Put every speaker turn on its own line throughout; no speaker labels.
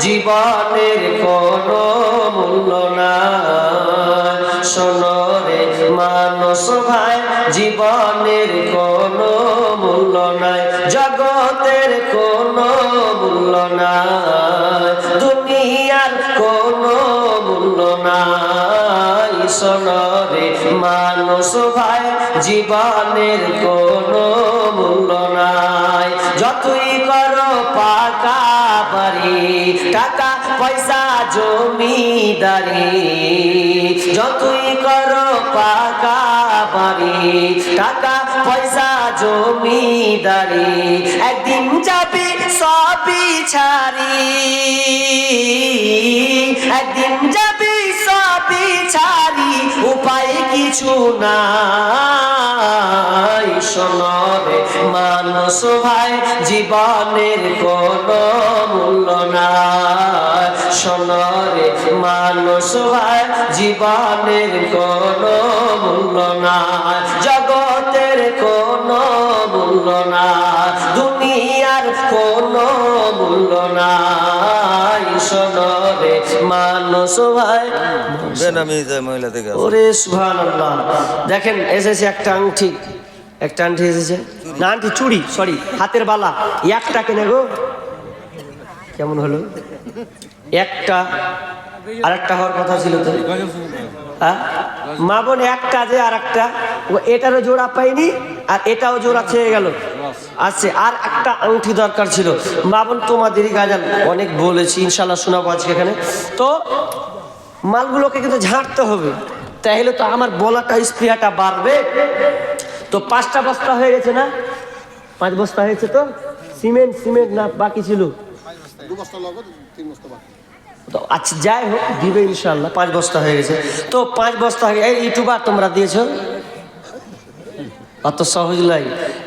জীবনের কোনো মূল্য নাই। সোনরে মানুষ ভাই, জীবনের কোনো মূল্য নাই। জগতের কোনো মূল্য নাই। দুনিয়ার কোনো মূল্য নাই। সোনরে মানুষ ভাই, জীবনের কোনো মূল্য নাই। যতই করো পাকা বাড়ি টাকা, পয়সা, জমিদারি, যতই করো পাকা বাড়ি, টাকা, পয়সা, জমিদারি, একদিন যাবি সবই ছাড়ি। একদিন যাবি সবই ছাড়ি, উপায় কিছু নাই সোনরে মানুষ ভাই জীবনের কোনো মূল্য নাই। সোনরে মানুষ ভাই জীবনের কোনো মূল্য নাই। জগতের কোনো মূল্য নাই। দুনিয়ার কোনো মূল্য নাই। সোনরে মানুষ ভাই। ওরে সুহান দেখেন এসেছে একটা আংটি। একটা আংটি এসেছে না আংটি চুড়ি সরি হাতের বালা। একটা কেনে গো। কেমন হলো? একটা আর একটা হওয়ার কথা ছিল তো। হ্যাঁ? মা বোন একটা যে আর একটা এটারও জোড়া পাইনি, আর এটাও জোড়া ছেয়ে গেল। আছে, আর একটা আংটি দরকার ছিল। মা বোন তোমাদেরই গাজান অনেক বলেছি, ইনশাল্লাহ শোনাবো আজকে এখানে। তো, মালগুলোকে কিন্তু ঝাঁটতে হবে। তাহলে তো আমার বলাটা স্প্রিয়াটা বাড়বে। তো পাঁচটা বস্তা হয়ে গেছে না? পাঁচ বস্তা হয়েছে তো? সিমেন্ট সিমেন্ট না বাকি ছিল? তো আচ্ছা যাই হোক দিবে ইনশাল্লাহ পাঁচ বস্তা হয়ে গেছে। তো পাঁচ বস্তা হয়ে এই ইউটিউবার তোমরা দিয়েছ? অত সহজ নয়।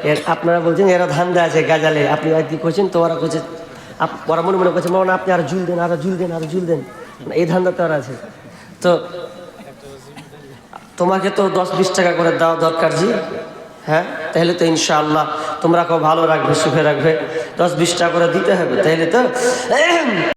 এর আপনারা বলছেন এরা ধান্দা আছে গাজালে। আপনি আর করছেন? তো ওরা করছে ওরা মনে মনে করছে মনে আপনি আরও ঝুল দেন আরও ঝুল দেন আরও ঝুল দেন। এই ধান্দা তো আর আছে। তো তোমাকে তো দশ বিশ টাকা করে দেওয়া দরকার জি। হ্যাঁ? তাহলে তো ইনশাআল্লাহ তোমরা কেউ ভালো রাখবে, সুখে রাখবে। দশ বিশটা করে দিতে হবে তাহলে তো?